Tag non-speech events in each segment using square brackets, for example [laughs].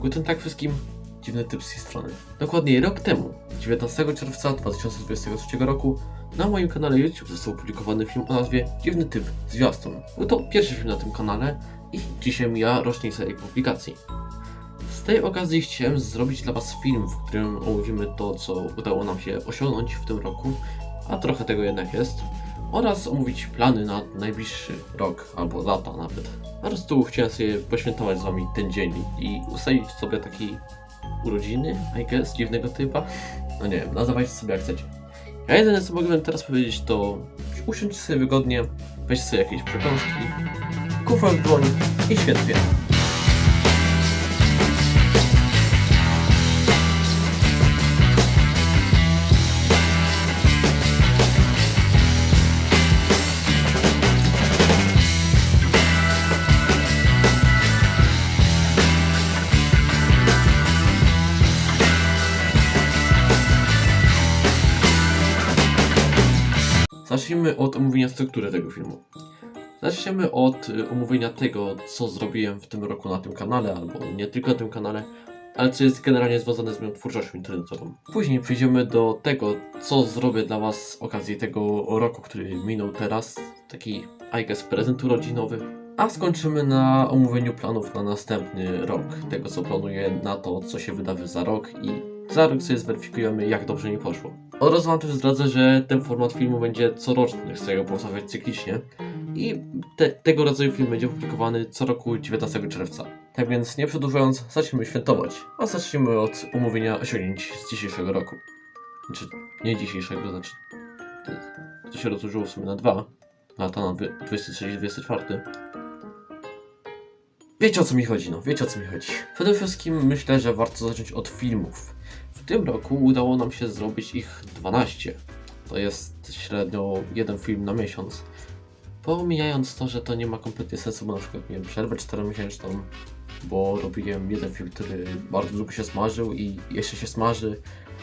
Guten Tag wszystkim, dziwny typ z tej strony. Dokładnie rok temu, 19 czerwca 2023 roku, na moim kanale YouTube został opublikowany film o nazwie Dziwny typ zwiastun. Był to pierwszy film na tym kanale i dzisiaj mija rocznica jego publikacji. Z tej okazji chciałem zrobić dla Was film, w którym omówimy to, co udało nam się osiągnąć w tym roku, a trochę tego jednak jest, oraz omówić plany na najbliższy rok albo lata nawet. Po prostu chciałem sobie poświętować z Wami ten dzień i ustalić sobie taki urodziny, I guess, dziwnego typa. No nie wiem, nazywajcie sobie jak chcecie. Ja jedyne co mogę teraz powiedzieć to usiądźcie sobie wygodnie, weźcie sobie jakieś przekąski, kufel w dłoń i świetnie. Zacznijmy od omówienia struktury tego filmu. Zaczniemy od y, omówienia tego, co zrobiłem w tym roku na tym kanale, albo nie tylko na tym kanale, ale co jest generalnie związane z moją twórczością internetową. Później przejdziemy do tego, co zrobię dla Was z okazji tego roku, który minął teraz, taki, I guess, prezent urodzinowy. A skończymy na omówieniu planów na następny rok, tego co planuję na to, co się wydarzy za rok i za rok sobie zweryfikujemy, jak dobrze mi poszło. Od razu Wam też zdradzę, że ten format filmu będzie coroczny, chcę go powstawiać cyklicznie i te, tego rodzaju film będzie publikowany co roku 19 czerwca. Tak więc nie przedłużając, zacznijmy świętować, a zacznijmy od omówienia osiągnięć z dzisiejszego roku. Znaczy, nie dzisiejszego, znaczy to, się rozłożyło w sumie na dwa lata, na 23 24. Wiecie o co mi chodzi, no, wiecie o co mi chodzi. Przede wszystkim myślę, że warto zacząć od filmów. W tym roku udało nam się zrobić ich 12. To jest średnio jeden film na miesiąc. Pomijając to, że to nie ma kompletnie sensu, bo na przykład miałem przerwę 4-miesięczną, bo robiłem jeden film, który bardzo długo się smażył i jeszcze się smaży,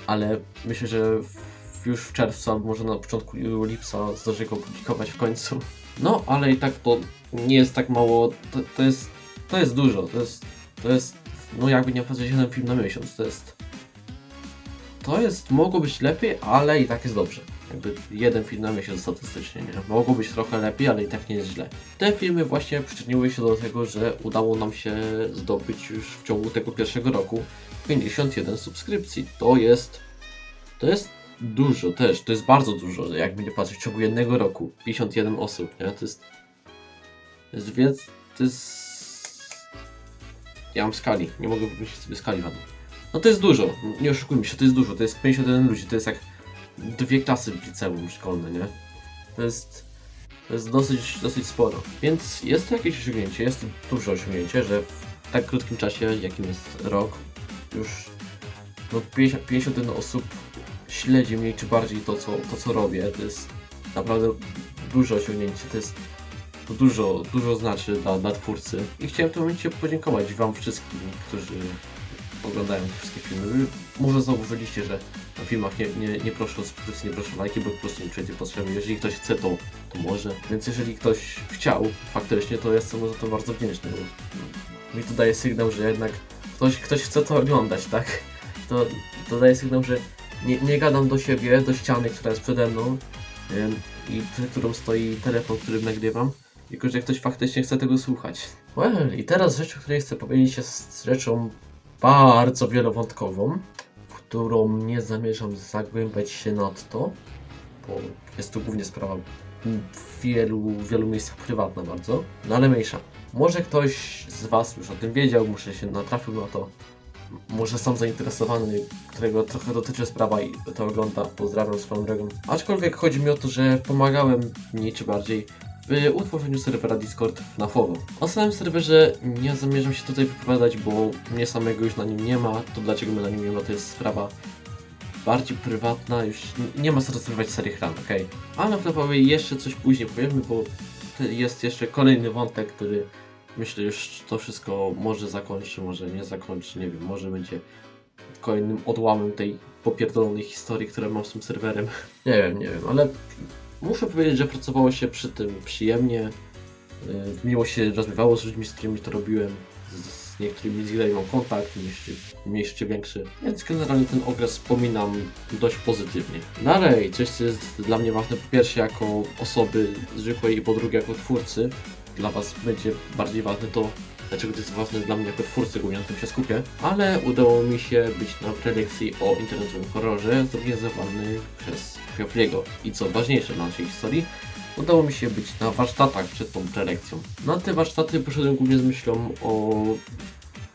ale myślę, że w, już w czerwcu albo może na początku lipca zdążę go opublikować w końcu. No, ale i tak to nie jest tak mało, to, to jest, to jest dużo, to jest, to jest, no jakby nie patrzeć jeden film na miesiąc, to jest to jest, mogło być lepiej, ale i tak jest dobrze. Jakby jeden film na miesiąc statystycznie, nie? Mogło być trochę lepiej, ale i tak nie jest źle. Te filmy właśnie przyczyniły się do tego, że udało nam się zdobyć już w ciągu tego pierwszego roku 51 subskrypcji. To jest, to jest dużo też, to jest bardzo dużo, jakby nie patrzeć w ciągu jednego roku. 51 osób, nie? To jest, to jest więc, to jest... Ja mam skali, nie mogę wymyślić sobie skali ładnie. No to jest dużo, nie oszukujmy się, to jest dużo, to jest 51 ludzi, to jest jak dwie klasy w liceum szkolne, nie? To jest, to jest dosyć, dosyć sporo. Więc jest to jakieś osiągnięcie, jest to duże osiągnięcie, że w tak krótkim czasie, jakim jest rok, już no 50, 51 osób śledzi mniej czy bardziej to co, to, co robię. To jest naprawdę duże osiągnięcie, to jest to dużo, dużo znaczy dla, dla twórcy. I chciałem w tym momencie podziękować Wam wszystkim, którzy oglądają te wszystkie filmy. Może zauważyliście, że na filmach nie, nie, nie proszę o subskrypcję, nie proszę o lajki, bo po prostu nie przejdzie potrzeby. Jeżeli ktoś chce, to, to może. Więc jeżeli ktoś chciał faktycznie, to jestem za to bardzo wdzięczny, bo mi to daje sygnał, że jednak ktoś, ktoś chce to oglądać, tak? To, to daje sygnał, że nie, nie gadam do siebie, do ściany, która jest przede mną i przed którą stoi telefon, którym nagrywam. Tylko, że ktoś faktycznie chce tego słuchać. Well, i teraz rzecz, o której chcę powiedzieć, jest rzeczą bardzo wielowątkową, w którą nie zamierzam zagłębiać się nadto, bo jest to głównie sprawa w wielu, wielu miejscach prywatna bardzo, no ale mniejsza. Może ktoś z Was już o tym wiedział, może się natrafił na to, może są zainteresowany, którego trochę dotyczy sprawa i to ogląda, pozdrawiam swoją drogą. Aczkolwiek chodzi mi o to, że pomagałem mniej czy bardziej w utworzeniu serwera Discord na FOWO. O samym serwerze nie zamierzam się tutaj wypowiadać, bo mnie samego już na nim nie ma. To dlaczego mnie na nim nie ma, to jest sprawa bardziej prywatna, już nie ma co rozgrywać serii chlan, okej? Ale na FOWO jeszcze coś później powiemy, bo jest jeszcze kolejny wątek, który myślę już to wszystko może zakończy, może nie zakończy, nie wiem, może będzie kolejnym odłamem tej popierdolonej historii, która mam z tym serwerem. [laughs] Nie wiem, nie wiem, ale Muszę powiedzieć, że pracowało się przy tym przyjemnie. Yy, Miło się rozmawiało z ludźmi, z którymi to robiłem. Z, niektórymi z mam kontakt, mniejszy, mniejszy czy większy. Więc generalnie ten okres wspominam dość pozytywnie. Dalej, coś co jest dla mnie ważne po pierwsze jako osoby zwykłej i po drugie jako twórcy. Dla Was będzie bardziej ważne to, dlaczego to jest ważne dla mnie jako twórcy, głównie na tym się skupię. Ale udało mi się być na prelekcji o internetowym horrorze zorganizowany przez Fiofliego. I co ważniejsze na naszej historii, udało mi się być na warsztatach przed tą prelekcją. Na te warsztaty poszedłem głównie z myślą o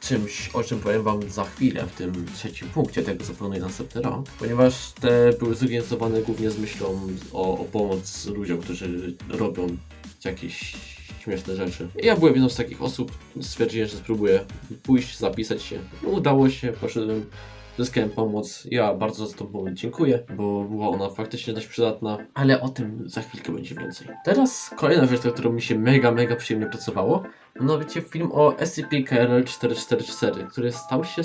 czymś, o czym powiem Wam za chwilę w tym trzecim punkcie tego, co planuję następny rok, ponieważ te były zorganizowane głównie z myślą o, o pomoc ludziom, którzy robią jakieś śmieszne rzeczy. Ja byłem jedną z takich osób, stwierdziłem, że spróbuję pójść, zapisać się. No, udało się, poszedłem, zyskałem pomoc. Ja bardzo za tą pomoc dziękuję, bo była ona faktycznie dość przydatna, ale o tym za chwilkę będzie więcej. Teraz kolejna rzecz, którą mi się mega, mega przyjemnie pracowało, mianowicie film o SCP-KRL-444, który stał się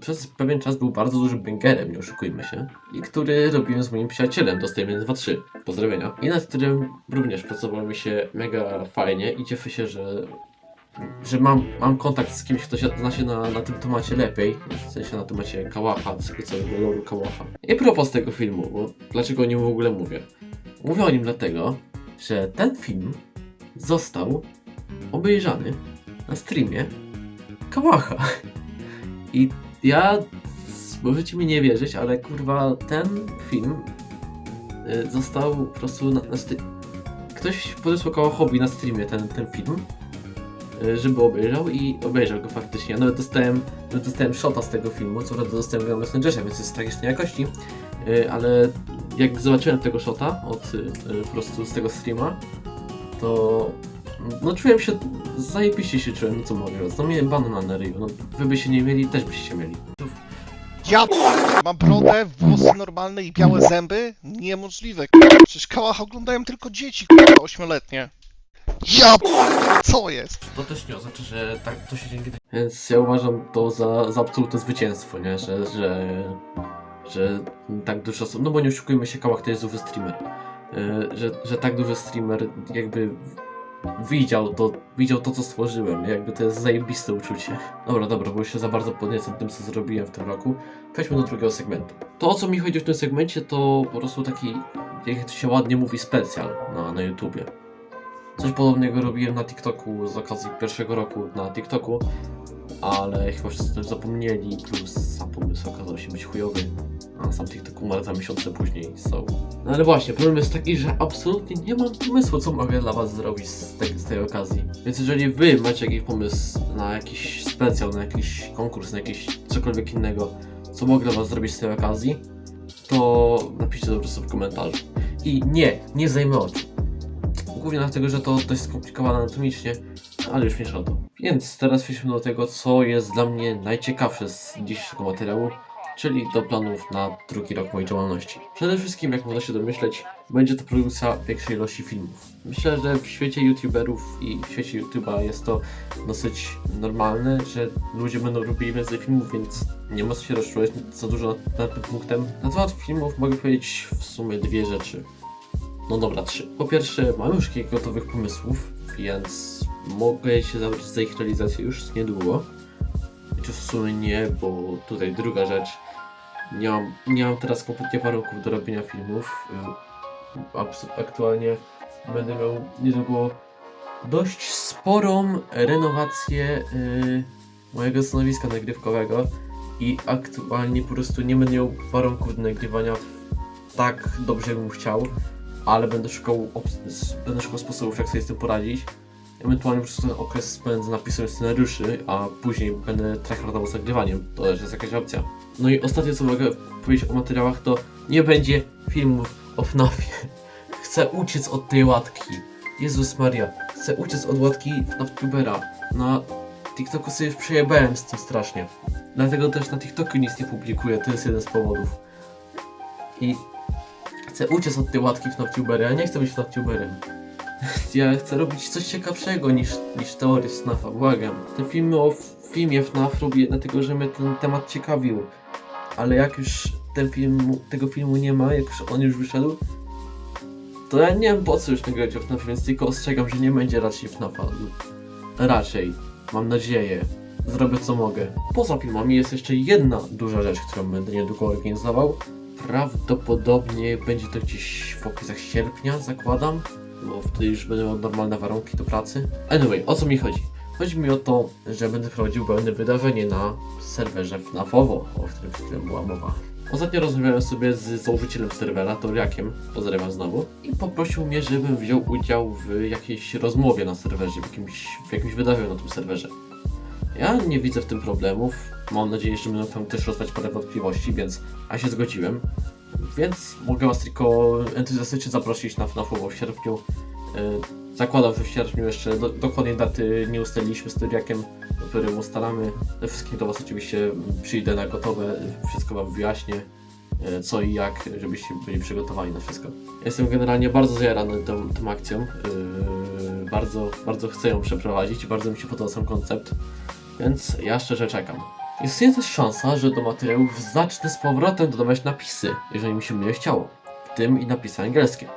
przez pewien czas był bardzo dużym bangerem, nie oszukujmy się, i który robiłem z moim przyjacielem, dostajemy 2-3, pozdrowienia, i nad którym również pracowało mi się mega fajnie i cieszę się, że że mam, mam kontakt z kimś, kto się zna się na, na tym temacie lepiej, w sensie na temacie Kałacha, tego całego loru Kałacha. I propos tego filmu, bo dlaczego o nim w ogóle mówię? Mówię o nim dlatego, że ten film został obejrzany na streamie Kałacha. I ja, możecie mi nie wierzyć, ale kurwa, ten film y, został po prostu na, na Ktoś podesłał Kałachowi na streamie ten, ten film, żeby obejrzał i obejrzał go faktycznie. Nawet dostałem, nawet dostałem shota z tego filmu, co prawda dostałem go na Messengerze, więc jest tragicznej jakości, y, ale jak zobaczyłem tego shota od y, po prostu z tego streama, to no czułem się, zajebiście się czułem, no co mogę, no miałem banana na ryju, no wy by się nie mieli, też byście się mieli. Ja mam brodę, włosy normalne i białe zęby? Niemożliwe. Przecież kałach oglądają tylko dzieci k***a, ośmioletnie. Ja co jest? To też nie oznacza, że tak to się dzieje. Więc ja uważam to za, za absolutne zwycięstwo, nie? Że, że, że tak dużo osób, no bo nie oszukujmy się, Kałach to jest duży streamer. Yy, że, że tak duży streamer jakby widział to, widział to, co stworzyłem. Jakby to jest zajebiste uczucie. Dobra, dobra, bo już się za bardzo podniecam tym, co zrobiłem w tym roku. Przejdźmy do drugiego segmentu. To, o co mi chodzi w tym segmencie, to po prostu taki, jak to się ładnie mówi, specjal na, na YouTubie. Coś podobnego robiłem na TikToku z okazji pierwszego roku na TikToku, ale chyba wszyscy tym zapomnieli, plus sam pomysł okazał się być chujowy, a sam TikTok umarł za miesiące później, so... No ale właśnie, problem jest taki, że absolutnie nie mam pomysłu, co mogę dla was zrobić z tej, z tej okazji. Więc jeżeli wy macie jakiś pomysł na jakiś specjal, na jakiś konkurs, na jakiś cokolwiek innego, co mogę dla was zrobić z tej okazji, to napiszcie to po prostu w komentarzu. I nie, nie zajmę oczu. Głównie dlatego, że to dość skomplikowane anatomicznie, ale już mniejsza o to. Więc teraz przejdźmy do tego, co jest dla mnie najciekawsze z dzisiejszego materiału, czyli do planów na drugi rok mojej działalności. Przede wszystkim, jak można się domyśleć, będzie to produkcja większej ilości filmów. Myślę, że w świecie youtuberów i w świecie YouTube'a jest to dosyć normalne, że ludzie będą robili więcej filmów, więc nie ma co się rozczuwać za dużo nad, nad tym punktem. Na temat filmów mogę powiedzieć w sumie dwie rzeczy. No dobra, trzy. Po pierwsze, mam już kilka gotowych pomysłów, więc mogę się zabrać za ich realizację już niedługo. Czy w sumie nie, bo tutaj druga rzecz. Nie mam, nie mam teraz kompletnie warunków do robienia filmów. Y, Aktualnie będę miał niedługo dość sporą renowację y, mojego stanowiska nagrywkowego i aktualnie po prostu nie będę miał warunków do nagrywania tak dobrze, jakbym chciał ale będę szukał, będę szukał sposobów, jak sobie z tym poradzić. Ewentualnie prostu ten okres spędzę napisaniem scenariuszy, a później będę tryhardował z nagrywaniem. To też jest jakaś opcja. No i ostatnie, co mogę powiedzieć o materiałach, to nie będzie filmów o FNAFie. [laughs] Chcę uciec od tej łatki. Jezus Maria. Chcę uciec od łatki FNAFTubera. Na TikToku sobie już przejebałem z tym strasznie. Dlatego też na TikToku nic nie publikuję, to jest jeden z powodów. I Chcę uciec od tej łatki FNAF-tubery, ja nie chcę być FNAF-tuberem. [laughs] Ja chcę robić coś ciekawszego niż, niż teorie FNAF-a, błagam. Te filmy o filmie FNAF robię dlatego, że mnie ten temat ciekawił. Ale jak już ten film, tego filmu nie ma, jak już on już wyszedł, to ja nie wiem po co już nagrać o FNAF, więc tylko ostrzegam, że nie będzie raczej FNAF-a. Raczej. Mam nadzieję. zrobię co mogę. Poza filmami jest jeszcze jedna duża rzecz, którą będę niedługo organizował. Prawdopodobnie będzie to gdzieś w okolicach sierpnia, zakładam, bo wtedy już miał normalne warunki do pracy. Anyway, o co mi chodzi? Chodzi mi o to, że będę prowadził pewne wydarzenie na serwerze FNAFowo, o którym przed chwilą była mowa. Ostatnio rozmawiałem sobie z założycielem serwera, Toriakiem, pozdrawiam znowu, i poprosił mnie, żebym wziął udział w jakiejś rozmowie na serwerze, w jakimś, w jakimś wydarzeniu na tym serwerze. Ja nie widzę w tym problemów, mam nadzieję, że będą tam też rozwać parę wątpliwości, więc ja się zgodziłem. Więc mogę Was tylko entuzjastycznie zaprosić na FNAFowo w sierpniu. Yy, Zakładam, że w sierpniu jeszcze do, dokładnej daty nie ustaliliśmy z Tyriakiem, dopiero ustalamy. Ze wszystkim do Was oczywiście przyjdę na gotowe, wszystko Wam wyjaśnię, e, co i jak, żebyście byli przygotowani na wszystko. Jestem generalnie bardzo zajarany tą, tą akcją, yy, bardzo, bardzo chcę ją przeprowadzić, bardzo mi się podoba sam koncept, więc ja szczerze czekam. Istnieje też szansa, że do materiałów zacznę z powrotem dodawać napisy, jeżeli mi się będzie chciało, w tym i napisy angielskie.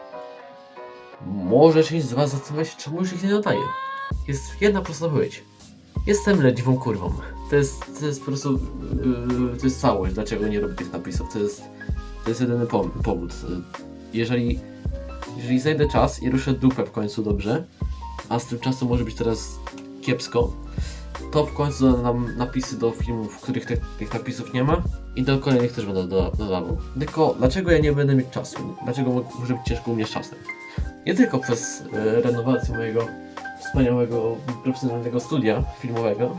Może część z Was zastanawiać się, czemu już ich nie dodaję. Jest jedna prosta odpowiedź. Jestem leniwą kurwą. To jest, to jest po prostu, yy, to jest całość, dlaczego nie robię tych napisów. To jest, to jest jedyny po, powód. Jeżeli, jeżeli znajdę czas i ruszę dupę w końcu dobrze, a z tym czasem może być teraz kiepsko, to w końcu dodam nam napisy do filmów, w których te, tych napisów nie ma i do kolejnych też będę doda- dodawał. Tylko dlaczego ja nie będę mieć czasu? Dlaczego mo- może być ciężko u mnie z czasem? Nie tylko przez e, renowację mojego wspaniałego, profesjonalnego studia filmowego,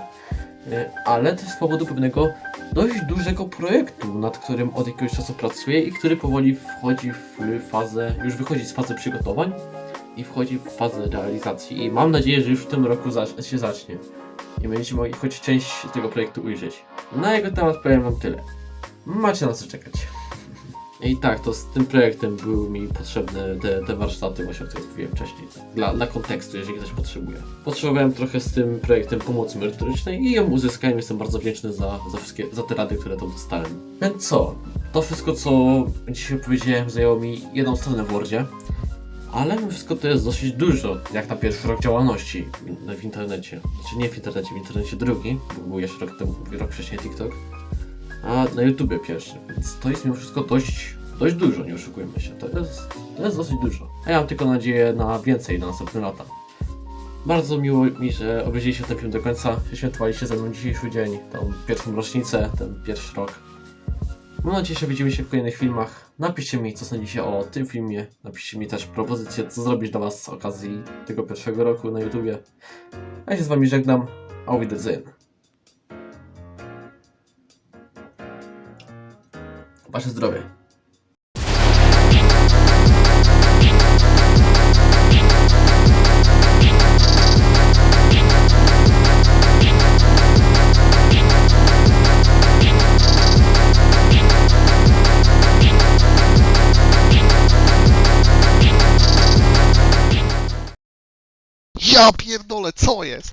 e, ale też z powodu pewnego dość dużego projektu, nad którym od jakiegoś czasu pracuję i który powoli wchodzi w fazę, już wychodzi z fazy przygotowań i wchodzi w fazę realizacji. I mam nadzieję, że już w tym roku się zacznie i będziecie mogli choć część tego projektu ujrzeć. Na jego temat powiem wam tyle. Macie na co czekać. I tak, to z tym projektem były mi potrzebne te, te warsztaty, właśnie o których mówiłem wcześniej. Dla, dla kontekstu, jeżeli ktoś potrzebuje. Potrzebowałem trochę z tym projektem pomocy merytorycznej i ją uzyskałem. Jestem bardzo wdzięczny za, za wszystkie, za te rady, które tam dostałem. Więc co? To wszystko, co dzisiaj powiedziałem, zajęło mi jedną stronę w Wordzie. Ale mimo wszystko to jest dosyć dużo, jak na pierwszy rok działalności w, internecie. Znaczy nie w internecie, w internecie drugi, bo był jeszcze rok, temu, rok wcześniej TikTok, a na YouTubie pierwszy. Więc to jest mimo wszystko dość, dość dużo, nie oszukujmy się. To jest, to jest dosyć dużo. A ja mam tylko nadzieję na więcej na następne lata. Bardzo miło mi, że obejrzeliście ten film do końca, świętowaliście ze mną dzisiejszy dzień, tą pierwszą rocznicę, ten pierwszy rok. Mam nadzieję, że widzimy się w kolejnych filmach. Napiszcie mi, co sądzicie o tym filmie. Napiszcie mi też propozycje, co zrobić dla Was z okazji tego pierwszego roku na YouTubie. Ja się z Wami żegnam. Auf Wiedersehen. Wasze zdrowie. Ja pierdolę, co jest?